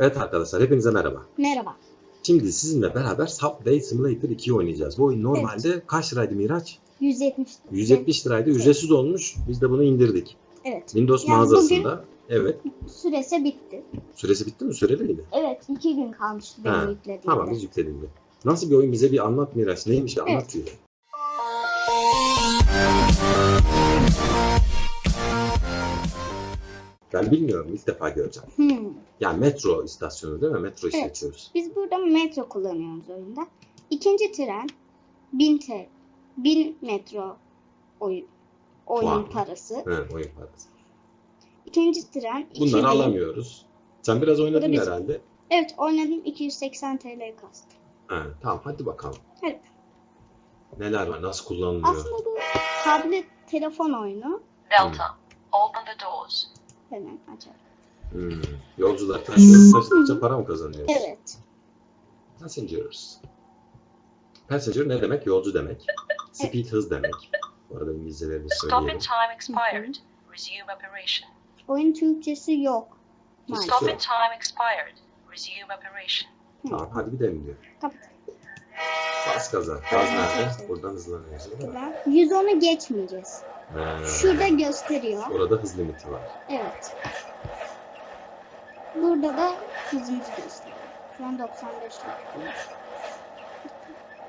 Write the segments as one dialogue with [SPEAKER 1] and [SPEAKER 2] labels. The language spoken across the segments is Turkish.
[SPEAKER 1] Evet arkadaşlar hepinize merhaba.
[SPEAKER 2] Merhaba.
[SPEAKER 1] Şimdi sizinle beraber Subway Simulator 2'yi oynayacağız. Bu oyun normalde kaç liraydı Miraç?
[SPEAKER 2] 170.
[SPEAKER 1] 170 liraydı. Ücretsiz olmuş. Biz de bunu indirdik.
[SPEAKER 2] Evet.
[SPEAKER 1] Windows
[SPEAKER 2] Yani
[SPEAKER 1] mağazasında. Evet.
[SPEAKER 2] Süresi bitti.
[SPEAKER 1] Süresi bitti mi? Süreli miydi?
[SPEAKER 2] Evet. iki gün kalmıştı
[SPEAKER 1] Ha,
[SPEAKER 2] benim yüklediğimde.
[SPEAKER 1] Tamam biz yükledik. Nasıl bir oyun bize bir anlat Miraç. Neymiş anlat
[SPEAKER 2] Evet.
[SPEAKER 1] diyor. Ben bilmiyorum. ilk defa göreceğim.
[SPEAKER 2] Hmm.
[SPEAKER 1] Yani metro istasyonu değil mi? Metro işletiyoruz.
[SPEAKER 2] Biz burada metro kullanıyoruz oyunda. İkinci tren 1000 TL. 1000 metro oyun, oyun
[SPEAKER 1] Puan.
[SPEAKER 2] parası.
[SPEAKER 1] He, oyun parası.
[SPEAKER 2] İkinci tren 2000.
[SPEAKER 1] Bunları alamıyoruz. Sen biraz oynadın
[SPEAKER 2] biz-
[SPEAKER 1] herhalde.
[SPEAKER 2] Evet oynadım 280 TL kastı.
[SPEAKER 1] He, tamam hadi bakalım.
[SPEAKER 2] Evet.
[SPEAKER 1] Neler var? Nasıl kullanılıyor?
[SPEAKER 2] Aslında bu tablet telefon oyunu.
[SPEAKER 3] Delta. Open the doors.
[SPEAKER 2] Hemen açalım.
[SPEAKER 1] Hmm. Yolcular taşıyor. Taşıdıkça para mı kazanıyoruz?
[SPEAKER 2] Evet.
[SPEAKER 1] Passengers. Passenger ne demek? Yolcu demek. Speed hız demek. Bu arada İngilizceleri de
[SPEAKER 3] Stopping
[SPEAKER 1] söyleyelim.
[SPEAKER 3] time expired. Resume operation.
[SPEAKER 2] Oyun Türkçesi yok.
[SPEAKER 1] Yok.
[SPEAKER 3] Stopping time expired. Resume operation.
[SPEAKER 1] Tamam hadi gidelim diyor.
[SPEAKER 2] Kapat.
[SPEAKER 1] Bas gaza. Gaz nerede? Buradan hızlanıyoruz. değil mi?
[SPEAKER 2] Buradan 110'u geçmeyeceğiz.
[SPEAKER 1] He.
[SPEAKER 2] Şurada gösteriyor.
[SPEAKER 1] Orada hız limiti var.
[SPEAKER 2] Evet. Burada da hızımızı gösteriyor. Şu an 95 yapıyoruz.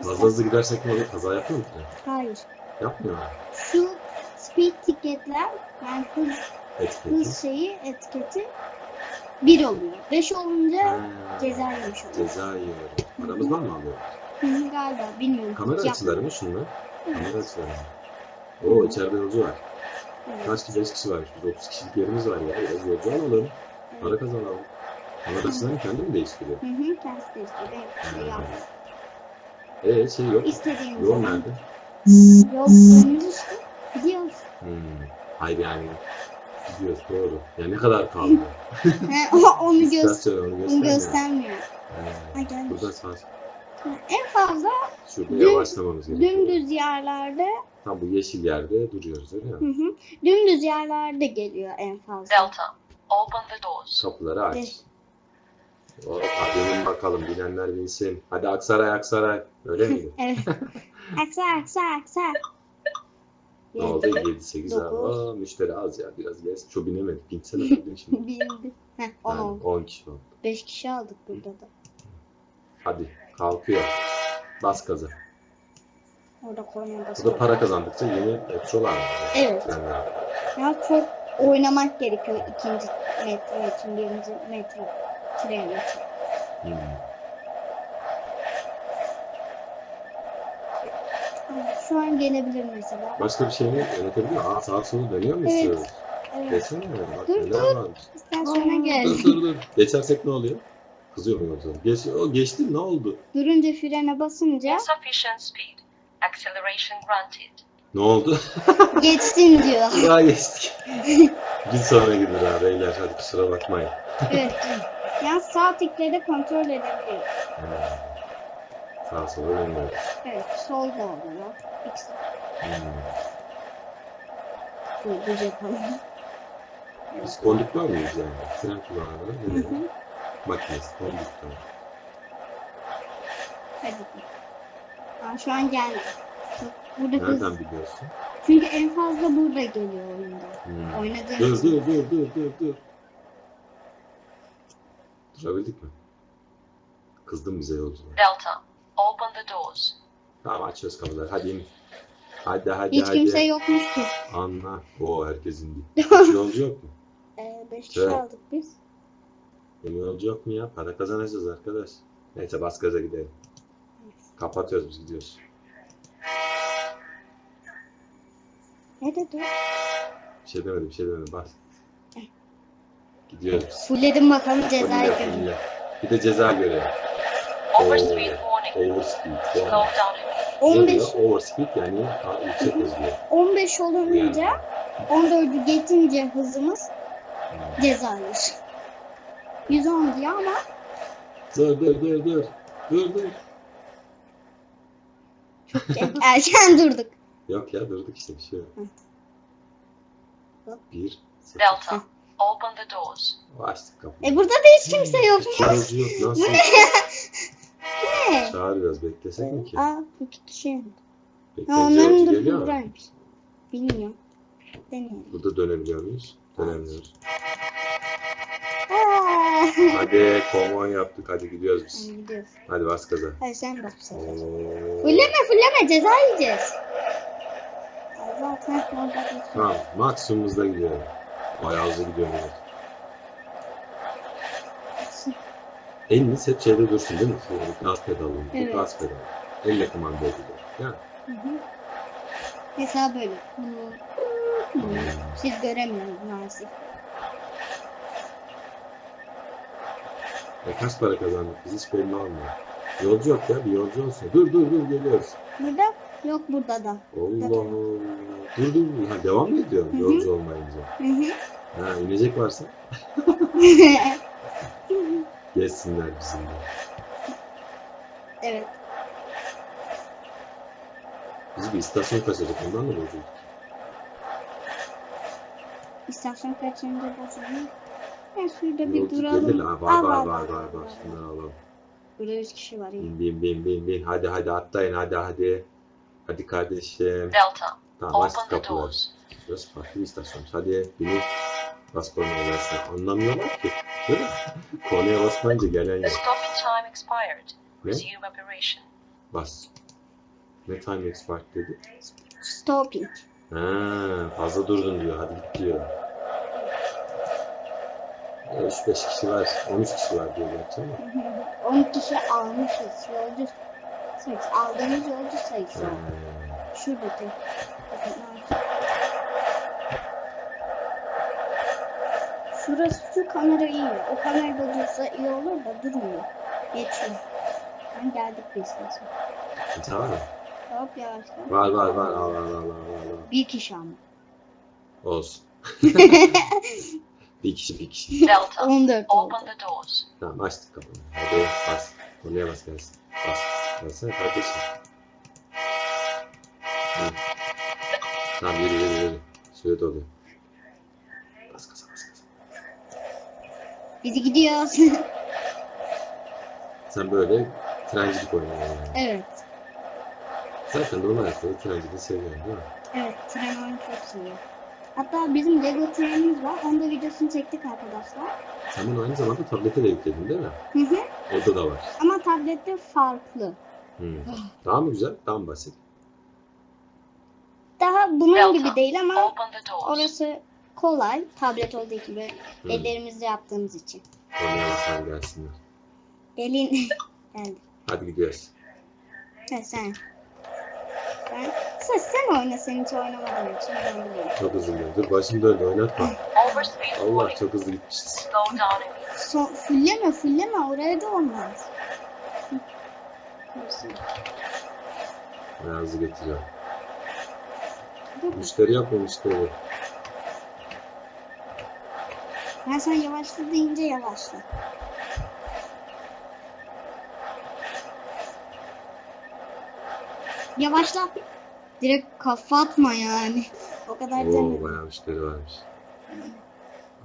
[SPEAKER 1] Fazla hızlı gidersek ne olur? Kaza yapıyor mu?
[SPEAKER 2] Hayır.
[SPEAKER 1] Yapmıyor mu?
[SPEAKER 2] Şu speed ticketler yani hız,
[SPEAKER 1] Etiketi.
[SPEAKER 2] hız şeyi etiketi 1 oluyor. 5 olunca
[SPEAKER 1] Ha,
[SPEAKER 2] ceza yemiş oluyor.
[SPEAKER 1] Ceza yiyor. Paramız var mı alıyor?
[SPEAKER 2] Hı Galiba bilmiyorum.
[SPEAKER 1] Kamera
[SPEAKER 2] Hiç
[SPEAKER 1] açıları mı şunlar?
[SPEAKER 2] Evet.
[SPEAKER 1] Kamera açıları? Oo içeride yolcu var.
[SPEAKER 2] Evet.
[SPEAKER 1] Kaç kişi? 5 kişi varmış. Biz 30 kişilik yerimiz var ya. Biraz yolcu alalım. Para kazanalım. Kamera açılarını kendi mi değiştiriyor?
[SPEAKER 2] Hı hı, kendisi de işte ben şey.
[SPEAKER 1] Eee şey yok.
[SPEAKER 2] İstediğimiz
[SPEAKER 1] Yol nerede?
[SPEAKER 2] yol önümüz işte. Gidiyoruz.
[SPEAKER 1] Hmm. Hayır yani. Gidiyoruz doğru. Ya ne kadar kaldı?
[SPEAKER 2] He, onu, göz,
[SPEAKER 1] onu
[SPEAKER 2] onu
[SPEAKER 1] göstermiyor.
[SPEAKER 2] göstermiyor.
[SPEAKER 1] He.
[SPEAKER 2] Ha, gelmiş. En fazla
[SPEAKER 1] Şurada
[SPEAKER 2] Düm-
[SPEAKER 1] yavaşlamamız gerekiyor.
[SPEAKER 2] dümdüz yerlerde
[SPEAKER 1] Tam bu yeşil yerde duruyoruz öyle
[SPEAKER 2] hı
[SPEAKER 1] mi?
[SPEAKER 2] hı, dümdüz yerlerde geliyor en fazla.
[SPEAKER 3] Delta. Open the doors.
[SPEAKER 1] Kapıları aç.
[SPEAKER 2] Evet.
[SPEAKER 1] Oh, hadi bakalım bilenler binsin. Hadi Aksaray Aksaray. Öyle miydi?
[SPEAKER 2] Evet. Aksa aksa aksa.
[SPEAKER 1] ne oldu?
[SPEAKER 2] Yedi.
[SPEAKER 1] 7 8
[SPEAKER 2] Dokuz.
[SPEAKER 1] Aa, müşteri az ya biraz gez. Çok binemedik. Binsene hadi şimdi.
[SPEAKER 2] Bildi. Heh, 10
[SPEAKER 1] Yani
[SPEAKER 2] oldu.
[SPEAKER 1] 10 kişi oldu.
[SPEAKER 2] 5 kişi aldık burada da.
[SPEAKER 1] Hadi kalkıyor. Bas gaza.
[SPEAKER 2] Orada Konya'da.
[SPEAKER 1] Bu da para kazandıkça yeni petrol alıyor.
[SPEAKER 2] Evet.
[SPEAKER 1] Trenler.
[SPEAKER 2] Ya çok oynamak gerekiyor ikinci metro için, birinci metro tren için.
[SPEAKER 1] Hmm.
[SPEAKER 2] Şu an gelebilir mesela.
[SPEAKER 1] Başka bir şey mi yönetebiliyor? Aa sağa sola dönüyor mu
[SPEAKER 2] Evet.
[SPEAKER 1] istiyoruz?
[SPEAKER 2] Evet.
[SPEAKER 1] Desene bak
[SPEAKER 2] Dur,
[SPEAKER 1] neler varmış.
[SPEAKER 2] İstasyona
[SPEAKER 1] Dur dur dur. Geçersek ne oluyor? Kızıyor mu yoksa? Geç, o geçti ne oldu?
[SPEAKER 2] Durunca frene basınca
[SPEAKER 3] Insufficient speed. Acceleration granted.
[SPEAKER 1] Ne oldu?
[SPEAKER 2] geçsin diyor.
[SPEAKER 1] Daha geçtik. Bir sonra gider ha beyler hadi kusura bakmayın.
[SPEAKER 2] Evet. Yani sağ tıkla da kontrol edebiliyor.
[SPEAKER 1] Ha. Sağa sola dönüyoruz.
[SPEAKER 2] Evet, sol da oluyor. İkisi
[SPEAKER 1] Hmm.
[SPEAKER 2] bu düz yapalım.
[SPEAKER 1] Biz kondüktör müyüz yani? Tren kullananların
[SPEAKER 2] Hı
[SPEAKER 1] ne
[SPEAKER 2] hı.
[SPEAKER 1] demek? Makinesi, kondüktör.
[SPEAKER 2] Hadi. Aa, şu an geldi. Bak, Burada hız.
[SPEAKER 1] Nereden biliyorsun?
[SPEAKER 2] Çünkü en fazla burada geliyor oyunda.
[SPEAKER 1] Hmm.
[SPEAKER 2] Oynadığım
[SPEAKER 1] Dur dur dur dur dur dur. Durabildik mi? Kızdın bize yolcular.
[SPEAKER 3] Delta. Open the doors.
[SPEAKER 1] Tamam açıyoruz kapıları hadi in. Hadi hadi
[SPEAKER 2] Hiç
[SPEAKER 1] hadi.
[SPEAKER 2] kimse yokmuş ki.
[SPEAKER 1] Anla. Oo herkes indi. Hiç yolcu yok mu?
[SPEAKER 2] Ee, beş kişi
[SPEAKER 1] Evet.
[SPEAKER 2] aldık biz.
[SPEAKER 1] Yeni yolcu yok mu ya? Para kazanacağız arkadaş. Neyse bas gaza gidelim. Kapatıyoruz biz gidiyoruz.
[SPEAKER 2] Ne dedi?
[SPEAKER 1] Bir şey demedim bir şey demedim bas. Gidiyoruz.
[SPEAKER 2] Fulledim bakalım cezayı görün.
[SPEAKER 1] fulle. Bir de ceza görevi.
[SPEAKER 3] Overspeed warning.
[SPEAKER 1] Overspeed.
[SPEAKER 3] Slow
[SPEAKER 1] Yani.
[SPEAKER 3] down.
[SPEAKER 1] Ne
[SPEAKER 2] 15,
[SPEAKER 1] diyor? Overspeed yani yüksek hız diyor.
[SPEAKER 2] 15 olunca 14'ü geçince hızımız
[SPEAKER 1] Hmm.
[SPEAKER 2] Cezayır. 110 diyor ama
[SPEAKER 1] Dur dur dur dur. Dur dur.
[SPEAKER 2] erken durduk.
[SPEAKER 1] Yok ya durduk işte bir şey yok. Bir. sıfır.
[SPEAKER 3] Delta. Open the doors.
[SPEAKER 1] Açtık kapıyı.
[SPEAKER 2] E burada da hiç kimse yok.
[SPEAKER 1] Hiç yolcu yok. Nasıl?
[SPEAKER 2] Ne?
[SPEAKER 1] Çağır biraz beklesek mi ki?
[SPEAKER 2] Aa iki kişi. Ha, onların da
[SPEAKER 1] geliyor mu?
[SPEAKER 2] buradaymış. Bilmiyorum. Deneyelim.
[SPEAKER 1] Burada dönebiliyor muyuz? Dönemiyoruz. Hadi konvoy yaptık. Hadi gidiyoruz biz.
[SPEAKER 2] Hadi gidiyoruz.
[SPEAKER 1] Hadi bas gaza.
[SPEAKER 2] Hadi sen.
[SPEAKER 1] Oo.
[SPEAKER 2] Fulleme fulleme ceza yiyeceğiz. Allah dur.
[SPEAKER 1] Tamam. Maksimumuzda gidiyorum. Bayağı hızlı gidiyorum. Evet. Eliniz hep şeyde dursun değil mi? Şu gaz pedalında. Bu
[SPEAKER 2] Evet.
[SPEAKER 1] gaz pedalı. Elle kumanda edilir. Yani.
[SPEAKER 2] Hı hı. Mesela böyle.
[SPEAKER 1] Hmm.
[SPEAKER 2] Siz göremiyorsunuz maalesef.
[SPEAKER 1] E kaç para kazandık biz hiç belli olmuyor. Yolcu yok ya bir yolcu olsun. Dur dur dur geliyoruz.
[SPEAKER 2] Burada yok burada da.
[SPEAKER 1] Allah Allah. Dur dur. Ha, devam mı ediyor
[SPEAKER 2] Hı hı.
[SPEAKER 1] yolcu olmayınca?
[SPEAKER 2] Hı hı.
[SPEAKER 1] Ha, inecek varsa geçsinler bizimle.
[SPEAKER 2] evet.
[SPEAKER 1] Biz bir istasyon kaçacak ondan da bozulduk.
[SPEAKER 2] İstasyon kaçıncı basalım? Ben şurada bir
[SPEAKER 1] Yolcu
[SPEAKER 2] duralım.
[SPEAKER 1] gelir ha. Var
[SPEAKER 2] Aa,
[SPEAKER 1] var var var var. Şunları alalım.
[SPEAKER 2] Burada 100 kişi var ya.
[SPEAKER 1] Bin bin bin bin bin. Hadi hadi atlayın hadi hadi. Hadi kardeşim.
[SPEAKER 3] Delta.
[SPEAKER 1] Tamam açtık
[SPEAKER 3] Open the
[SPEAKER 1] kapıları.
[SPEAKER 3] doors.
[SPEAKER 1] Burası farklı bir istasyon. Hadi binin. Bas kornaya gelsin. Anlamıyorlar ki. Değil mi? Kornaya basmayınca gelen
[SPEAKER 3] The
[SPEAKER 1] yok.
[SPEAKER 3] stopping time expired.
[SPEAKER 1] Ne?
[SPEAKER 3] Resume operation.
[SPEAKER 1] Bas. Ne time expired dedi?
[SPEAKER 2] Stopping.
[SPEAKER 1] Ha, fazla durdun diyor. Hadi git diyor. Ya 3-5 kişi var. 13 kişi var diyor ama.
[SPEAKER 2] 10 kişi almışız. Yolcu sayısı. Aldığımız yolcu sayısı.
[SPEAKER 1] Ha,
[SPEAKER 2] Şuradaki. Şurası şu kamera iyi. O kamerada dursa iyi olur da durmuyor. Geçiyor. Ben geldik biz mesela.
[SPEAKER 1] kimse var mı?
[SPEAKER 2] Hop yavaşla.
[SPEAKER 1] Var var var. Al al al. al.
[SPEAKER 2] Bir kişi ama.
[SPEAKER 1] Olsun. bir kişi bir kişi.
[SPEAKER 3] Delta.
[SPEAKER 2] 14 oldu.
[SPEAKER 3] Open the doors.
[SPEAKER 1] Tamam açtık kapıyı. Hadi bas. Kornaya bas gelsin. Bas. Gelsene kardeşim. Hı. Tamam yürü yürü yürü. Süre doluyor. Bas gaza bas gaza.
[SPEAKER 2] Biz gidiyoruz.
[SPEAKER 1] Sen böyle trencilik oynuyorsun yani.
[SPEAKER 2] evet.
[SPEAKER 1] Zaten normal hayatta trenciliği seviyorsun değil mi?
[SPEAKER 2] Evet. Tren oyunu çok seviyorum. Hatta bizim Lego trenimiz var. Onda videosunu çektik arkadaşlar.
[SPEAKER 1] Sen bunu aynı zamanda tablete de yükledin değil mi?
[SPEAKER 2] Hı hı.
[SPEAKER 1] Orada da var.
[SPEAKER 2] Ama tablette farklı.
[SPEAKER 1] Hmm. Daha mı güzel? Daha mı basit?
[SPEAKER 2] Daha bunun
[SPEAKER 3] Delta.
[SPEAKER 2] gibi değil ama orası kolay. Tablet olduğu gibi
[SPEAKER 1] Hmm.
[SPEAKER 2] ellerimizle yaptığımız için.
[SPEAKER 1] Bas hadi gelsinler.
[SPEAKER 2] Elin geldi.
[SPEAKER 1] Hadi gidiyoruz.
[SPEAKER 2] Ha, sen. Ben sen, sen oyna sen hiç oynamadığın için ben biliyorum.
[SPEAKER 1] Çok gidiyor. Dur başım döndü oynatma. Allah çok hızlı gitmişiz.
[SPEAKER 2] Son, fulleme fulleme oraya da olmaz. Hı. Neyse.
[SPEAKER 1] Bayağı hızlı getiriyor.
[SPEAKER 2] Dur,
[SPEAKER 1] Müşteri mu müşteri?
[SPEAKER 2] Ben sen yavaşla deyince yavaşla. Yavaşla. Direkt kafa atma yani. O kadar
[SPEAKER 1] Oo
[SPEAKER 2] demedim.
[SPEAKER 1] bayağı müşteri varmış.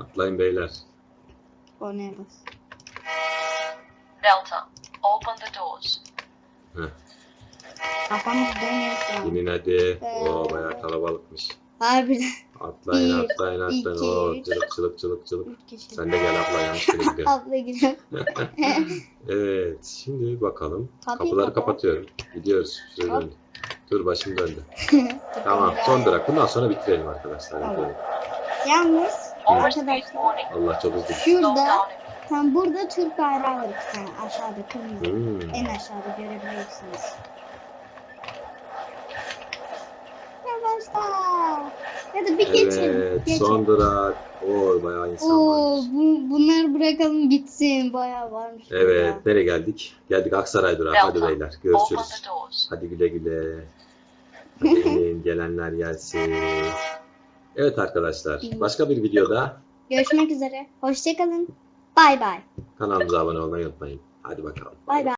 [SPEAKER 1] Atlayın beyler.
[SPEAKER 2] Kornaya bas.
[SPEAKER 3] Delta. Open the doors.
[SPEAKER 2] Kafamız dönüyor şu an.
[SPEAKER 1] İnin hadi.
[SPEAKER 2] Ee.
[SPEAKER 1] Oo bayağı kalabalıkmış.
[SPEAKER 2] Harbiden.
[SPEAKER 1] Atlayın
[SPEAKER 2] Bir,
[SPEAKER 1] atlayın atlayın.
[SPEAKER 2] iki,
[SPEAKER 1] Oo cılık cılık.
[SPEAKER 2] Üç kişi.
[SPEAKER 1] Sen de gel abla yanlış yere gidiyorsun.
[SPEAKER 2] Abla gidelim.
[SPEAKER 1] Evet şimdi bakalım.
[SPEAKER 2] Kapıyı
[SPEAKER 1] Kapıları
[SPEAKER 2] kapat.
[SPEAKER 1] kapatıyorum. Gidiyoruz. Şuraya
[SPEAKER 2] Hop.
[SPEAKER 1] döndü. Dur başım döndü. Tamam son durak. Bundan sonra bitirelim arkadaşlar.
[SPEAKER 2] Tamam. Yalnız
[SPEAKER 3] Overspeed
[SPEAKER 2] arkadaşlar
[SPEAKER 3] warning.
[SPEAKER 1] Allah çok hızlı.
[SPEAKER 3] Slow
[SPEAKER 2] şurada
[SPEAKER 3] down
[SPEAKER 2] tam burada Türk bayrağı var iki tane aşağıda kırmızı.
[SPEAKER 1] Hmm.
[SPEAKER 2] En aşağıda görebilirsiniz. Yavaşla. Ya da bir geçin.
[SPEAKER 1] Evet
[SPEAKER 2] geçin.
[SPEAKER 1] son durak. Oo bayağı insan
[SPEAKER 2] Oo,
[SPEAKER 1] varmış.
[SPEAKER 2] bu, bunlar bırakalım gitsin. Bayağı varmış.
[SPEAKER 1] Evet
[SPEAKER 2] burada.
[SPEAKER 1] nereye geldik? Geldik Aksaray durağı. Hadi beyler görüşürüz. Hadi güle güle. Hadi inin, gelenler gelsin. Evet arkadaşlar başka bir videoda
[SPEAKER 2] Görüşmek üzere. Hoşçakalın. Bay bay.
[SPEAKER 1] kanalımıza abone olmayı unutmayın. Hadi bakalım.
[SPEAKER 2] Bay bay.